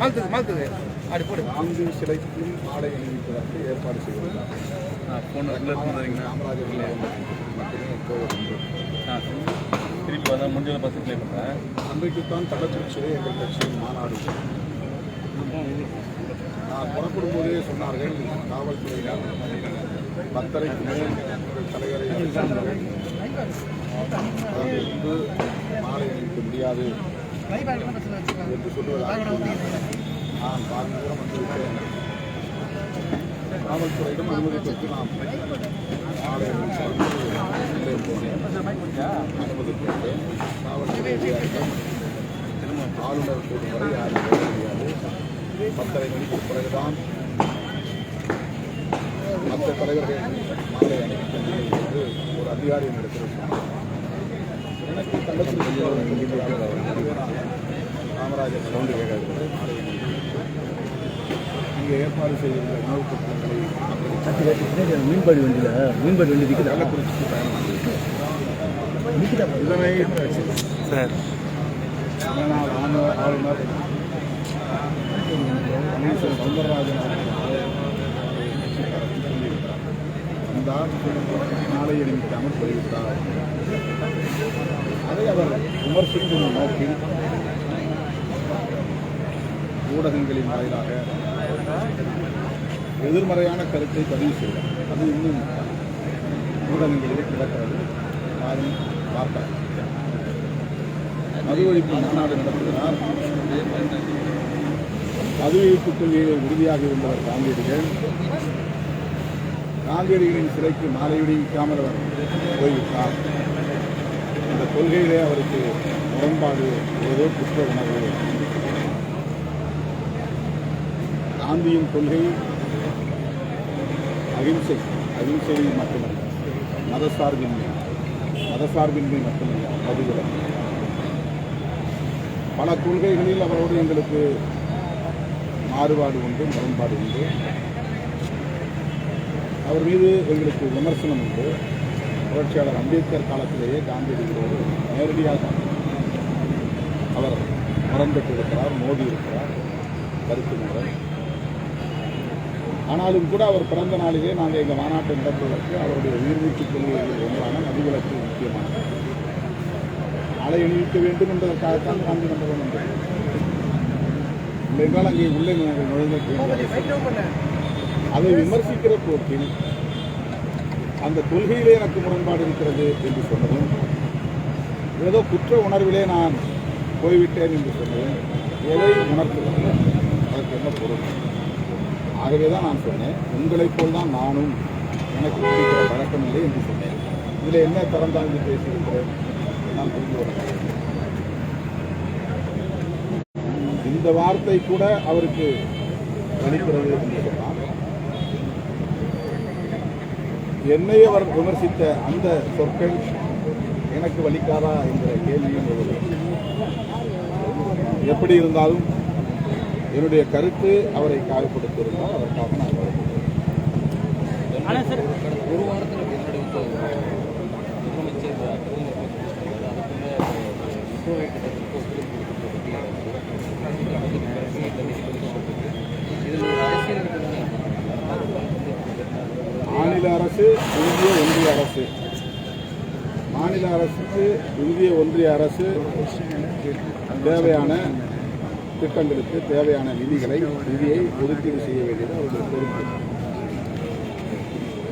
மாத்துது மாத்துது அப்படி போடு. காந்தி சிலைக்கு மாலை அணிவிப்பதற்கு ஏற்பாடு ரெகுலர் பண்ணுறீங்களா காமராஜர் மட்டுமே திருப்பி வந்தால் முடிஞ்சதை பஸ் ப்ளே பண்ணுறேன் அன்றைக்குத்தான் கள்ளக்குறிச்சியிலே எங்கள் கட்சியின் மாநாடு. நான் புறப்படும் போதே சொன்னார்கள் காவல்துறையினர் பத்தரைக்கு மேல் தலைவரை முன்பு மாலை அணிவிக்க முடியாது. என்று சொல்லுவதாக நான் பாதி தூரம் வந்துவிட்டேன் காவல்துறையிடம் அனுமதி பெற்று நாம் உள்ளே போனேன் அனுமதி பெற்றேன் காவல்துறை அதிகாரிகள் ஆளுநர் கூடும் வரை யாரும் போக முடியாது பத்தரை மணிக்கு பிறகுதான் மற்ற தலைவர்கள் மாலை அணிவிக்க முடியும் என்று ஒரு அதிகாரி நடக்கிறது காமராஜர் சவுண்டு கேட்காது இங்கே ஏற்பாடு செய்திருந்த உணவுப் பொருட்களை மீன்பாடி வண்டியில் மீன்பாடி வண்டி நிற்குதா கள்ளக்குறிச்சிக்கு பயணம் இதனை சார் தமிழ்நாடு ஆளுநர் ஆளுநர் சவுந்தரராஜன் வந்தார். நாளை அணிவிக்காமல் சொல்லிவிட்டார் அதை அவர் விமர்சிக்கும் நோக்கில் ஊடகங்களின் வாயிலாக எதிர்மறையான கருத்தை பதிவு செய்தார். அது இன்னும் ஊடகங்களிலே கிடக்கிறது. யாரும் பார்த்தார் மது ஒழிப்பு மாநாடு நடத்துகிறார். மது ஒழிப்பு கொள்கையை உறுதியாக இருந்தவர் காந்தியடிகள். காந்தியடிகளின் சிலைக்கு மாலை விடுவிக்காமல் அவர் போய்விட்டார். இந்த கொள்கையிலே அவருக்கு முரண்பாடு ஏதோ குற்ற உணர்வு. காந்தியின் கொள்கை அகிம்சை அகிம்சை மட்டுமல்ல மதசார்பின்மை மதசார்பின்மை மட்டுமல்ல மதுவிலக்கு பல கொள்கைகளில் அவரோடு எங்களுக்கு மாறுபாடு உண்டு முரண்பாடு உண்டு. அவர் மீது எங்களுக்கு விமர்சனம் உண்டு. புரட்சியாளர் அம்பேத்கர் காலத்திலேயே காந்தியடிகளோடு நேரடியாக அவர் இருக்கிறார் மோதி இருக்கிறார் கருத்து முறை ஆனாலும் கூட அவர் பிறந்த நாளிலே நாங்கள் எங்கள் மாநாட்டை நடத்துவதற்கு அவருடைய உயிர்மூச்சு கொள்கைகளில் ஒன்றான மதுவிலக்கு முக்கியமானது. நாளை அணிவிக்க வேண்டும் என்பதற்காகத்தான் காந்தி மண்டபம் வந்தது இல்லைஎன்றால் அங்கே உள்ளே நாங்கள் நுழைந்த அதை விமர்சிக்கிற போக்கில் அந்த கொள்கையிலே எனக்கு முரண்பாடு இருக்கிறது என்று சொன்னதும் ஏதோ குற்ற உணர்விலே நான் போய்விட்டேன் என்று சொன்னேன் எதை உணர்த்துவது? அதற்கு என்ன பொருள்? ஆகவே தான் நான் சொன்னேன் உங்களைப் போல் தான் நானும் எனக்கு பிடிக்கிற பழக்கம் இல்லை என்று சொன்னேன். இதில் என்ன திறந்தாழ்ந்து பேசியிருக்கிறேன்? நான் புரிந்து கொள்ள இந்த வார்த்தை கூட அவருக்கு வலிக்கிறது என்று சொன்னார் என்னை அவர் விமர்சித்த அந்த சொற்கள் எனக்கு வலிக்காதா என்ற கேள்வியும் எப்படி இருந்தாலும் என்னுடைய கருத்து அவரை காயப்படுத்தியிருந்தால் அதற்காக நான் ஒரு வாரத்தில் முதலமைச்சர் பிரதமர் அதுக்குள்ள இதில் ஒரு அரசியல் இருக்குதுன்னு மாநில அரசு இந்திய ஒன்றிய அரசு. மாநில அரசுக்கு இந்திய ஒன்றிய அரசு தேவையான திட்டங்களுக்கு தேவையான நிதிகளை நிதியை ஒதுக்கீடு செய்ய வேண்டியது அவருடைய பொறுப்பு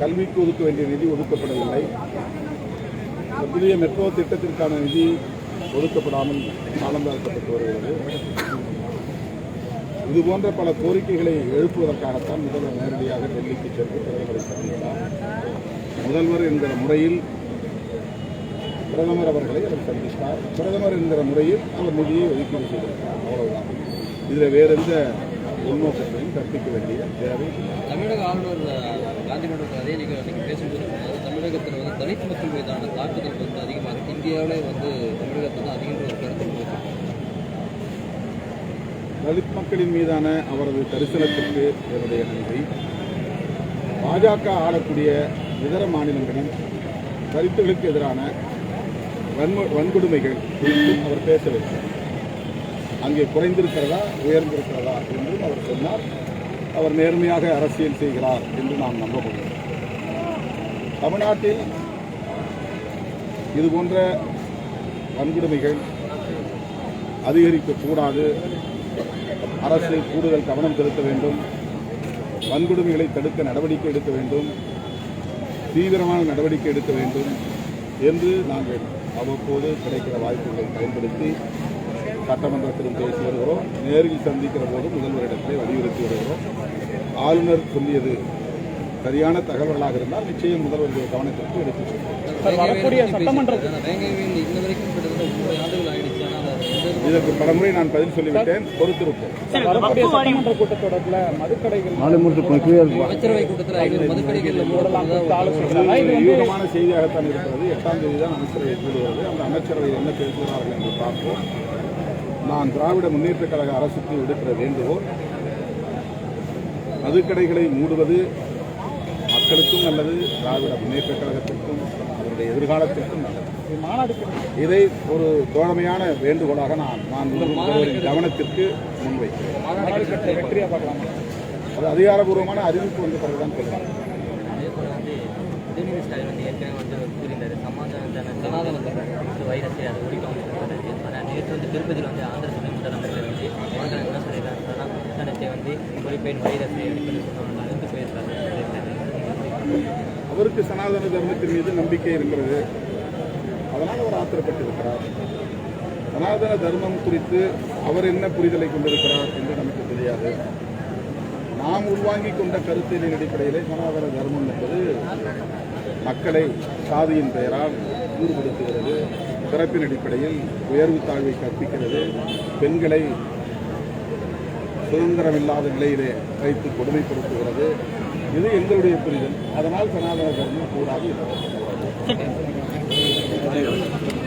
கல்விக்கு ஒதுக்க வேண்டிய நிதி ஒதுக்கப்படவில்லை. புதிய மெட்ரோ திட்டத்திற்கான நிதி ஒதுக்கப்படாமல் காலந்தாழ்த்தப்பட்டு வருகிறது. இது போன்ற பல கோரிக்கைகளை எழுப்புவதற்காகத்தான் முதல்வர் நேரடியாக டெல்லிக்கு சென்று பிரதமரை சந்தித்தார். முதல்வர் என்கிற முறையில் பிரதமர் அவர்களை அவர் சந்தித்தார். பிரதமர் என்கிற முறையில் அவர் நிதியை ஒதுக்கீடு செய்திருக்கிறார். அவ்வளவுதான். இதில் வேற எந்த உள்நோக்கத்தையும் கற்பிக்க வேண்டிய தேவை தமிழக ஆளுநர் காந்தி அதே நீங்கள் பேசும்போது தமிழகத்தில் வந்து தலித் மக்கள் மீதான தாக்குதல் வந்து அதிகமாக இருக்குது இந்தியாவிலே வந்து தமிழகத்தில் தான் அதிகன்ற ஒரு கருத்து தலித் மக்களின் மீதான அவரது தரிசனத்திற்கு என்னுடைய நன்றி. பாஜக ஆளக்கூடிய இதர மாநிலங்களில் தலித்துகளுக்கு எதிரான வன்மு வன்கொடுமைகள் குறித்தும் அவர் பேச வைத்தார் அங்கே குறைந்திருக்கிறதா உயர்ந்திருக்கிறதா என்றும் அவர் சொன்னார். அவர் நேர்மையாக அரசியல் செய்கிறார் என்று நாம் நம்ப முடியும் தமிழ்நாட்டில் இதுபோன்ற வன்கொடுமைகள் அதிகரிக்கக்கூடாது. அரசு கூடுதல் கவனம் செலுத்த வேண்டும். வன்கொடுமைகளை தடுக்க நடவடிக்கை எடுக்க வேண்டும். தீவிரமான நடவடிக்கை எடுக்க வேண்டும் என்று நாங்கள் அவ்வப்போது கிடைக்கிற வாய்ப்புகளை பயன்படுத்தி சட்டமன்றத்திலும் பேசி வருகிறோம். நேரில் சந்திக்கிற போதும் முதல்வரிடத்தை வலியுறுத்தி வருகிறோம். ஆளுநர் சொல்லியது சரியான தகவல்களாக இருந்தால் நிச்சயம் முதல்வருடைய கவனத்திற்கு எடுத்துச் செல்வோம். வரக்கூடிய சட்டமன்ற இதற்கு பலமுறை நான் பதில் சொல்லிவிட்டேன். பொறுத்திருப்போம். சட்டமன்ற கூட்டத்தொடர்ல மதுக்கடைகள் நாலு மூன்று கிளியர் அமைச்சரவை கூட்டத்தில் யூகமான செய்தியாகத்தான் இருக்கிறது. எட்டாம் தேதி தான் அமைச்சரவை கூடுகிறது. அந்த அமைச்சரவை என்ன பேசுகிறார்கள் என்று பார்ப்போம். நான் திராவிட முன்னேற்றக் கழக அரசுக்கு விடுக்கிற வேண்டுகோள் மதுக்கடைகளை மூடுவது மக்களுக்கும் நல்லது திராவிட முன்னேற்றக் கழகத்திற்கும் அவருடைய எதிர்காலத்திற்கும் நல்லது. இதை ஒரு தோழமையான வேண்டுகோளாக நான் நான் முதல்வரின் கவனத்திற்கு முன்வைக்கிறேன். அது அதிகாரபூர்வமான அறிவிப்பு வந்த பிறகுதான் ஆனால் நேற்று வந்து திருப்பதியில் வந்து ஆந்திர துணை முதலமைச்சர் வந்து அவர்கள் என்ன சொல்லியிருக்காங்க சனாதனத்தை வந்து ஒழிப்பேன் வைரஸை அடிப்படை சொன்னவங்க அழுந்து போயிருக்காரு அவருக்கு சனாதன தர்மத்தின் மீது நம்பிக்கை இருக்கிறது. அதனால் அவர் ஆத்திரப்பட்டிருக்கிறார். சனாதன தர்மம் குறித்து அவர் என்ன புரிதலை கொண்டிருக்கிறார் என்று நமக்கு தெரியாது. நாம் உள்வாங்கிக் கொண்ட கருத்தின் அடிப்படையிலே சனாதன தர்மம் என்பது மக்களை சாதியின் பெயரால் ஈடுபடுத்துகிறது பிறப்பின் அடிப்படையில் உயர்வு தாழ்வை கற்பிக்கிறது பெண்களை சுதந்திரமில்லாத நிலையிலே வைத்து கொடுமைப்படுத்துகிறது. இது எங்களுடைய புரிதல். அதனால் சனாதன தர்மம் கூடாது. ハハハハ!